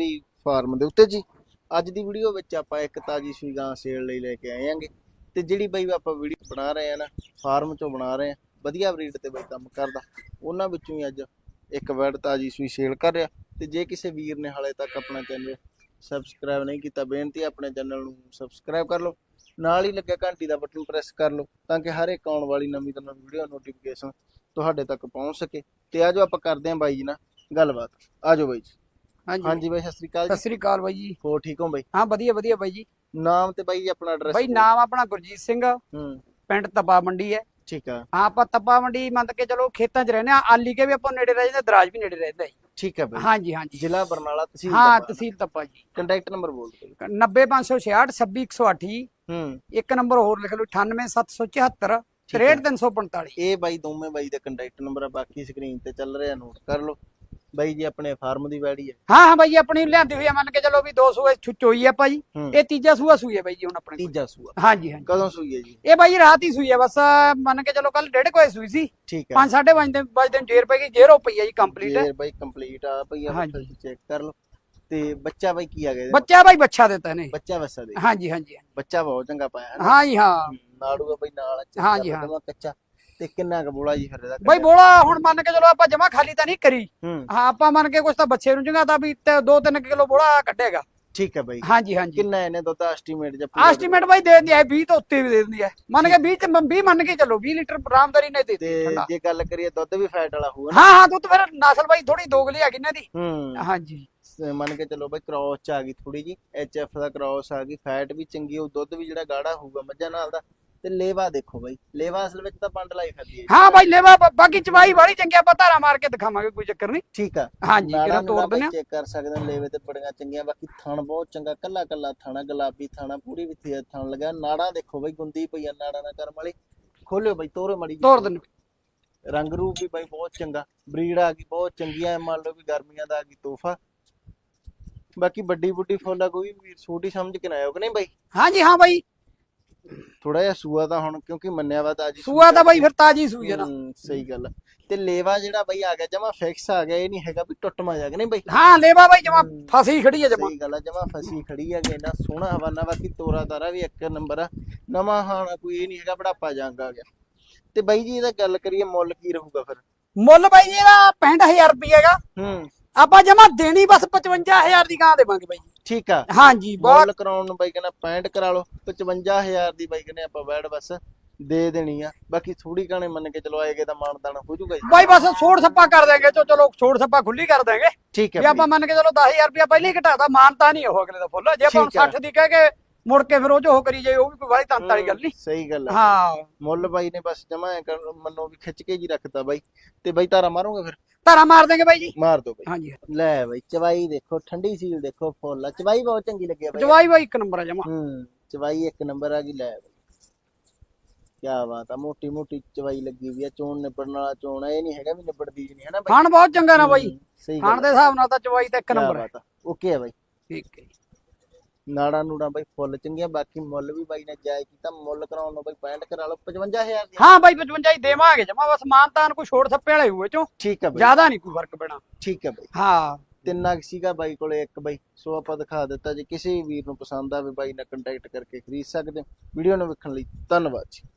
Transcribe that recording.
Dairy farm ਦੇ ਉੱਤੇ ਜੀ। ਅੱਜ ਦੀ ਵੀਡੀਓ ਵਿੱਚ ਆਪਾਂ ਇੱਕ ਤਾਜੀ ਸੂਈ ਗਾਂ ਸੇਲ ਲਈ ਲੈ ਕੇ ਆਏ ਆਂਗੇ। ਤੇ ਜਿਹੜੀ ਬਾਈ ਆਪਾਂ ਵੀਡੀਓ ਬਣਾ ਰਹੇ ਆ ਨਾ, ਫਾਰਮ ਚੋਂ ਬਣਾ ਰਹੇ ਆ, ਵਧੀਆ ਬਰੀਡ ਤੇ ਬਈ ਕੰਮ ਕਰਦਾ। ਉਹਨਾਂ ਵਿੱਚੋਂ ਹੀ ਅੱਜ ਇੱਕ ਵੈਡ ਤਾਜੀ ਸੂਈ ਸੇਲ ਕਰ ਰਿਹਾ। ਤੇ ਜੇ ਕਿਸੇ ਵੀਰ ਨੇ ਹਾਲੇ ਤੱਕ ਆਪਣਾ ਚੈਨਲ ਸਬਸਕ੍ਰਾਈਬ ਨਹੀਂ ਕੀਤਾ, ਬੇਨਤੀ ਆਪਣੇ ਚੈਨਲ ਨੂੰ ਸਬਸਕ੍ਰਾਈਬ ਕਰ ਲਓ। ਨਾਲ ਹੀ ਲੱਗਿਆ ਘੰਟੀ ਦਾ ਬਟਨ ਪ੍ਰੈਸ ਕਰ ਲਓ, ਤਾਂ ਕਿ ਹਰ ਇੱਕ ਆਉਣ ਵਾਲੀ ਨਵੀਂ ਤੋਂ ਨਵੀਂ ਵੀਡੀਓ ਨੋਟੀਫਿਕੇਸ਼ਨ ਤੁਹਾਡੇ ਤੱਕ ਪਹੁੰਚ ਸਕੇ। ਤੇ ਆਜੋ ਆਪਾਂ ਕਰਦੇ ਆਂ ਬਾਈ ਜੀ ਨਾਲ ਗੱਲਬਾਤ। ਆਜੋ ਬਾਈ ਜੀ। ਹਾਂਜੀ ਹਾਂਜੀ ਬਾਈ ਸਤਿ ਸ੍ਰੀ ਅਕਾਲ ਸਤਿ ਜੀ ਸ੍ਰੀ ਅਕਾਲ ਬਾਈ ਜੀ। ਹੋ ਠੀਕ ਹੋ ਬਾਈ? ਹਾਂ ਵਧੀਆ ਵਧੀਆ ਬਾਈ ਜੀ। ਨਾਮ ਤੇ ਬਾਈ ਜੀ ਆਪਣਾ ਐਡਰੈਸ ਬਾਈ ਨਾਮ ਆਪਣਾ ਗੁਰਜੀਤ ਸਿੰਘ। ਹੂੰ। ਪਿੰਡ ਤੱਬਾ ਮੰਡੀ ਹੈ। ਠੀਕ ਆ। ਹਾਂ ਆਪਾਂ ਤੱਬਾ ਮੰਡੀ ਮੰਨ ਕੇ ਚਲੋ ਖੇਤਾਂ 'ਚ ਰਹਿੰਦੇ ਆ ਆਲੀ ਕੇ ਵੀ ਆਪਾਂ ਨੇੜੇ ਰਹਿ ਜਾਂਦੇ ਦਰਾਜ ਵੀ ਨੇੜੇ ਰਹਿੰਦਾ ਜੀ। ਠੀਕ ਆ ਬਾਈ। ਹਾਂਜੀ ਹਾਂਜੀ। ਜ਼ਿਲ੍ਹਾ ਬਰਨਾਲਾ ਤਹਿਸੀਲ ਹਾਂ ਤਹਿਸੀਲ ਤੱਬਾ ਜੀ। ਕੰਟੈਕਟ ਨੰਬਰ ਬੋਲ ਦਿਓ। 90566 26108 ਹੂੰ। ਇੱਕ ਨੰਬਰ ਹੋਰ ਲਿਖ ਲਓ 98774 ਠੀਕ ਹੈ। 63345 ਇਹ ਬਾਈ ਦੋਵੇਂ ਬਾਈ ਦਾ ਕੰਟੈਕਟ ਨੰਬਰ ਆ ਬਾਕੀ ਸਕਰੀਨ ਤੇ ਚੱਲ ਰਿਹਾ ਨੋਟ ਕਰ ਲਓ। ਬਾਈ ਜੀ ਆਪਣੇ ਫਾਰਮ ਦੀ ਵੈੜੀ ਹੈ ਹਾਂ ਹਾਂ ਬਾਈ ਆਪਣੀ ਲਿਆਂਦੀ ਹੋਈ ਆ ਮੰਨ ਕੇ ਚਲੋ ਵੀ ਦੋ ਸੂਏ ਛੁ- ਚੋਈ ਆ ਭਾਈ। ਹੂੰ। ਇਹ ਤੀਜਾ ਸੂਆ ਸੂਈ ਹੈ ਬਾਈ ਜੀ ਹੁਣ ਆਪਣੇ ਕੋਲ। ਤੀਜਾ ਸੂਆ। ਹਾਂਜੀ ਹਾਂਜੀ। ਕਦੋਂ ਸੂਈ ਹੈ ਜੀ? ਇਹ ਬਾਈ ਰਾਤ ਹੀ ਸੂਈ ਹੈ ਬਸ ਮੰਨ ਕੇ ਚਲੋ ਕੱਲ ਡੇਢ ਕੋਈ ਸੂਈ ਸੀ। ਠੀਕ ਹੈ 5 5:30 ਦੇ ਵਜੇ ਦਿਨ ਜੇਰ ਪੈ ਗਈ ਜੇਰ ਪਈ ਹੈ ਜੀ ਕੰਪਲੀਟ ਜੇ ਬਾਈ ਕੰਪਲੀਟ ਆ ਭਈ ਆ ਹਾਂਜੀ। ਤੁਸੀਂ ਚੈੱਕ ਕਰ ਲਓ। ਤੇ ਬੱਚਾ ਬਾਈ ਕੀ ਆ ਗਿਆ ਇਹਦੇ? ਬੱਚਾ ਬਾਈ ਬੱਚਾ ਦਿੱਤਾ ਨੇ ਬੱਚਾ ਵਸਾ ਦੇ। ਹਾਂਜੀ ਹਾਂਜੀ। ਬੱਚਾ ਬਹੁਤ ਚੰਗਾ ਪਾਇਆ ਹੈ ਨਾ? ਹਾਂ ਜੀ ਹਾਂ। ਨਾੜੂ ਆ ਬਾਈ ਨਾਲ ਹਾਂਜੀ, ਹਾਂ। ਕੱਚਾ। ਤੇ ਕਿੰਨਾ ਕੁ ਬੋਲਾ ਜੀ ਫਿਰ ਇਹਦਾ ਬਾਈ ਬੋਲਾ ਹੁਣ ਮੰਨ ਕੇ ਚਲੋ ਆਪਾਂ ਜਮਾ ਖਾਲੀ ਤਾਂ ਨਹੀਂ ਕਰੀ। ਹੂੰ। ਹਾਂ ਆਪਾਂ ਮੰਨ ਕੇ ਕੁਛ ਤਾਂ ਬੱਚੇ ਨੂੰ ਚੰਗਾ ਤਾਂ ਵੀ 2-3 ਕਿਲੋ ਬੋਲਾ ਕੱਢੇਗਾ। ਠੀਕ ਹੈ ਬਾਈ। ਹਾਂਜੀ ਹਾਂਜੀ। ਕਿੰਨਾ ਇਹਨੇ ਦੁੱਧ ਐਸਟੀਮੇਟ ਜਾਂ ਐਸਟੀਮੇਟ ਬਾਈ ਦੇ ਦਿੰਦੀ ਹੈ 20 ਤੋਂ ਉੱਤੇ ਵੀ ਦੇ ਦਿੰਦੀ ਹੈ। ਮੰਨ ਕੇ 20 ਤੇ 20 ਮੰਨ ਕੇ ਚੱਲੋ 20 ਲੀਟਰ ਆਰਾਮਦਾਰੀ ਨੇ ਦੇ ਠੰਡਾ। ਜੇ ਗੱਲ ਕਰੀਏ ਦੁੱਧ ਵੀ ਫੈਟ ਵਾਲਾ ਹੋਊਗਾ ਹਾਂ ਹਾਂ ਦੁੱਧ ਫਿਰ ਨਸਲ ਬਾਈ ਥੋੜੀ ਦੋਗਲੀ ਹੈਗੀ ਨਾ ਦੀ ਹੂੰ। ਹਾਂਜੀ। ਮੰਨ ਕੇ ਚੱਲੋ ਬਾਈ ਕ੍ਰਾਸ ਚ ਆ ਗਈ ਥੋੜੀ ਜੀ ਐਚਐਫ ਦਾ ਕ੍ਰਾਸ ਆ ਗਈ ਫੈਟ ਵੀ ਚੰਗੀ ਉਹ ਦੁੱਧ ਵੀ ਜਿਹੜਾ ਗਾੜਾ ਹੋਊਗਾ ਮੱਝਾਂ ਨਾਲ ਦਾ ਤੇ ਲੇਵਾ ਦੇਖੋ ਬਾਈ ਲੇਵਾ ਅਸਲ ਵਿੱਚ ਤਾਂ ਪੰਡ ਲਾਈ ਫਿਰਦੀ ਹੈ। ਹਾਂ ਬਾਈ ਲੈਵਾ ਬਾਕੀ ਚਵਾਈ ਵਾਲੀ ਚੰਗੀ ਆਪਾਂ ਧਾਰਾ ਮਾਰ ਕੇ ਦਿਖਾਵਾਂਗੇ ਕੋਈ ਚੱਕਰ ਨਹੀਂ। ਠੀਕ ਆ। ਹਾਂਜੀ ਕਿਹੜਾ ਨੂੰ ਤੋੜ ਦਿੰਦੇ ਬਾਈ ਚੈੱਕ ਕਰ ਸਕਦੇ ਹੋ ਲੇਵੇ ਤੇ ਬੜੀਆਂ ਚੰਗੀਆਂ ਬਾਕੀ ਥਣ ਬਹੁਤ ਚੰਗਾ ਕੱਲਾ ਕੱਲਾ ਥਣਾ ਗੁਲਾਬੀ ਥਣਾ ਪੂਰੀ ਵਿੱਥੀ ਥਣ ਲਗਾ ਨਾੜਾਂ ਦੇਖੋ ਬਾਈ ਗੁੰਦੀ ਪਈ ਆ ਨਾੜਾਂ ਦਾ ਕਰਮ ਵਾਲੀ। ਖੋਲਿਓ ਬਾਈ ਤੋਰੇ ਮੜੀ ਤੋੜ ਦਿੰਦੇ। ਰੰਗ ਰੂਪ ਵੀ ਬਾਈ ਬਹੁਤ ਚੰਗਾ ਬਰੀਡ ਆ ਗਈ ਬਹੁਤ ਚੰਗੀ ਆ ਮੰਨ ਲਓ ਵੀ ਗਰਮੀਆਂ ਦਾ ਆ ਗਈ ਤੋਹਫਾ। ਬਾਕੀ ਵੱਡੀ ਬੁੱਢੀ ਫੋਲਾ ਕੋਈ ਵੀਰ ਛੋਟੀ ਸਮਝ ਕੇ ਨਾ ਆਇਓ ਕਿ ਨਹੀਂ ਬਾਈ? ਹਾਂਜੀ ਹਾਂ ਬਾਈ। ਥੋੜਾ ਜਿਹਾ ਸੂਆ ਤਾਂ ਹੁਣ ਕਿਉਂਕਿ ਮੰਨਿਆ ਵਾ ਤਾਜੀ ਸੂਆ ਤਾਂ ਬਾਈ ਫਿਰ ਤਾਜੀ ਸੂਈ ਹੈ ਨਾ। ਸਹੀ ਗੱਲ ਆ। ਤੇ ਲੇਵਾ ਜਿਹੜਾ ਬਾਈ ਆ ਗਿਆ ਜਮਾ ਫਿਕਸ ਆ ਗਿਆ ਇਹ ਨਹੀਂ ਹੈਗਾ ਵੀ ਟੁੱਟਮਾ ਜਾ ਕੇ ਨਹੀਂ ਬਾਈ? ਹਾਂ ਲੈਵਾ ਬਾਈ ਜਮਾ ਫਸੀ ਖੜੀ ਹੈ ਜਮਾ। ਸਹੀ ਗੱਲ ਆ ਜਮਾ ਫਸੀ ਖੜੀ ਆ ਨਾ ਸੋਹਣਾ ਹਵਾਨਾ ਬਾਕੀ ਤੋਰਾ ਤਾਰਾ ਵੀ ਇੱਕ ਨੰਬਰ ਆ। ਨਵਾਂ ਹਾਣਾ ਕੋਈ ਇਹ ਨਹੀਂ ਹੈਗਾ ਬੜਾਪਾ ਜੰਗ ਆ ਗਿਆ। ਤੇ ਬਾਈ ਜੀ ਇਹਦਾ ਗੱਲ ਕਰੀਏ ਮੁੱਲ ਕੀ ਰਹੂਗਾ ਫਿਰ? ਮੁੱਲ ਬਾਈ ਜੀ ਇਹਦਾ 65000 ਰੁਪਏ ਹੈਗਾ। ਹੂੰ। ਆਪਾਂ ਜਮਾ ਦੇਣੀ ਬਸ 55000 ਦੀ ਗਾਂ ਦੇਵਾਂਗੇ ਬਾਈ ਜੀ। ਠੀਕ ਆ। ਹਾਂਜੀ ਬਹੁਤ ਮੁੱਲ ਕਰਾਉਣ ਨੂੰ ਬਾਈ ਕਹਿੰਦਾ 65 ਕਰਾ ਲਓ 55000 ਦੀ ਬਾਈ ਕਹਿੰਦੇ ਆਪਾਂ ਬੈਡ ਬਸ ਦੇ ਦੇਣੀ ਆ। ਬਾਕੀ ਥੋੜੀ ਕਾਣੇ ਮੰਨ ਕੇ ਚਲੋ ਆਏਗੇ ਤਾਂ ਮਾਨਦਾਨ ਹੋ ਜਾਊਗਾ ਜੀ। ਬਾਈ ਬਸ ਛੋੜ ਛੱਪਾ ਕਰ ਦੇਂਗੇ ਚੋ ਚਲੋ ਛੋੜ ਛੱਪਾ ਖੁੱਲੀ ਕਰ ਦੇਂਗੇ ਠੀਕ ਹੈ ਵੀ ਆਪਾਂ ਮੰਨ ਕੇ ਚਲੋ 10000 ਰੁਪਏ ਪਹਿਲਾਂ ਹੀ ਘਟਾਦਾ ਮਾਨਤਾ ਨਹੀਂ ਉਹ ਅਗਲੇ ਦਾ ਫੁੱਲ। ਜੇ ਆਪਾਂ ਹੁਣ ਠੀਕ ਹੈ। 60 ਦੀ ਕਹਿ ਕੇ ਮੁੜ ਕੇ ਫਿਰ ਉਹ ਜੋ ਉਹ ਕਰੀ ਜਾਏ ਉਹ ਵੀ ਕੋਈ ਵਾਲੀ ਤੰਤ ਵਾਲੀ ਗੱਲ ਨਹੀਂ। ਸਹੀ ਗੱਲ ਆ ਹਾਂ। ਮੁੱਲ ਬਾਈ ਨੇ ਬਸ ਜਮਾ ਮੰਨੋ ਵੀ ਖਿੱਚ ਕੇ ਜੀ ਰੱਖਤਾ ਬਾਈ। ਤੇ ਬਾਈ ਤਾਰਾ ਮਾਰੋਗੇ ਫਿਰ? ਧਾਰਾ ਮਾਰ ਦੇਂਗੇ ਬਾਈ ਜੀ। ਮਾਰ ਦੋ ਬਾਈ। ਹਾਂਜੀ। ਲੈ ਬਾਈ ਚਵਾਈ ਦੇਖੋ ਠੰਡੀ ਸੀਲ ਦੇਖੋ ਫੁੱਲ ਆ। ਚਵਾਈ ਬਹੁਤ ਚੰਗੀ ਲੱਗੀ ਆ ਬਾਈ। ਜਵਾਈ ਬਾਈ ਇੱਕ ਨੰਬਰ ਆ ਜਮਾ। ਹੂੰ ਚਵਾਈ ਇੱਕ ਨੰਬਰ ਆ ਗਈ ਲੈ ਬਾਈ। ਕੀ ਬਾਤ ਆ ਮੋਟੀ ਮੋਟੀ ਚਵਾਈ ਲੱਗੀ ਵੀ ਆ। ਚੋਣ ਨਿਬੜਨ ਵਾਲਾ ਚੋਣ ਆ ਇਹ ਨਹੀਂ ਹੈਗਾ ਵੀ ਨਿਬੜਦੀ ਜੀ ਨਹੀਂ ਹੈ ਨਾ ਬਾਈ? ਖਾਣ ਬਹੁਤ ਚੰਗਾ ਨਾ ਬਾਈ। ਹੂੰ, ਖਾਣ ਦੇ ਹਿਸਾਬ ਨਾਲ ਤਾਂ ਚਵਾਈ ਤਾਂ ਇੱਕ ਕਿਆ ਨੰਬਰ ਹੈ। ਆ। ਓਕੇ ਆ ਬਾਈ। ਠੀਕ ਹੈ। ਨਾੜਾ ਨੂੜਾ ਬਾਈ ਫੁੱਲ ਚੰਗੀਆਂ ਬਾਕੀ ਮੁੱਲ ਵੀ ਬਾਈ ਨੇ ਜਾਇਜ਼ ਕੀਤਾ ਮੁੱਲ ਕਰਾਉਣ ਨੂੰ ਬਾਈ 65 ਕਰਾ ਲਓ 55000 ਦੀ ਹਾਂ ਬਾਈ 55 ਹੀ ਦੇਵਾਂਗੇ ਜਮਾ ਬਸ ਮਾਨਤਾਨ ਕੋਈ ਛੋੜ ਛੱਪੇ ਵਾਲੇ ਹੋਏ ਚੋਂ ਠੀਕ ਬਾਈ। ਜ਼ਿਆਦਾ ਨਹੀਂ ਕੋਈ ਫ਼ਰਕ ਪੈਣਾ। ਠੀਕ ਆ ਬਾਈ। ਹਾਂ। ਤਿੰਨਾ ਸੀਗਾ ਬਾਈ ਕੋਲੇ ਇੱਕ ਬਾਈ ਸੋ ਆਪਾਂ ਦਿਖਾ ਦਿੱਤਾ ਜੇ ਕਿਸੇ ਵੀਰ ਨੂੰ ਪਸੰਦ ਆਵੇ ਬਾਈ ਨਾਲ ਕੰਟੈਕਟ ਕਰਕੇ ਖਰੀਦ ਸਕਦੇ ਹੋ। ਵੀਡੀਓ ਨੂੰ ਵੇਖਣ ਲਈ ਧੰਨਵਾਦ ਜੀ।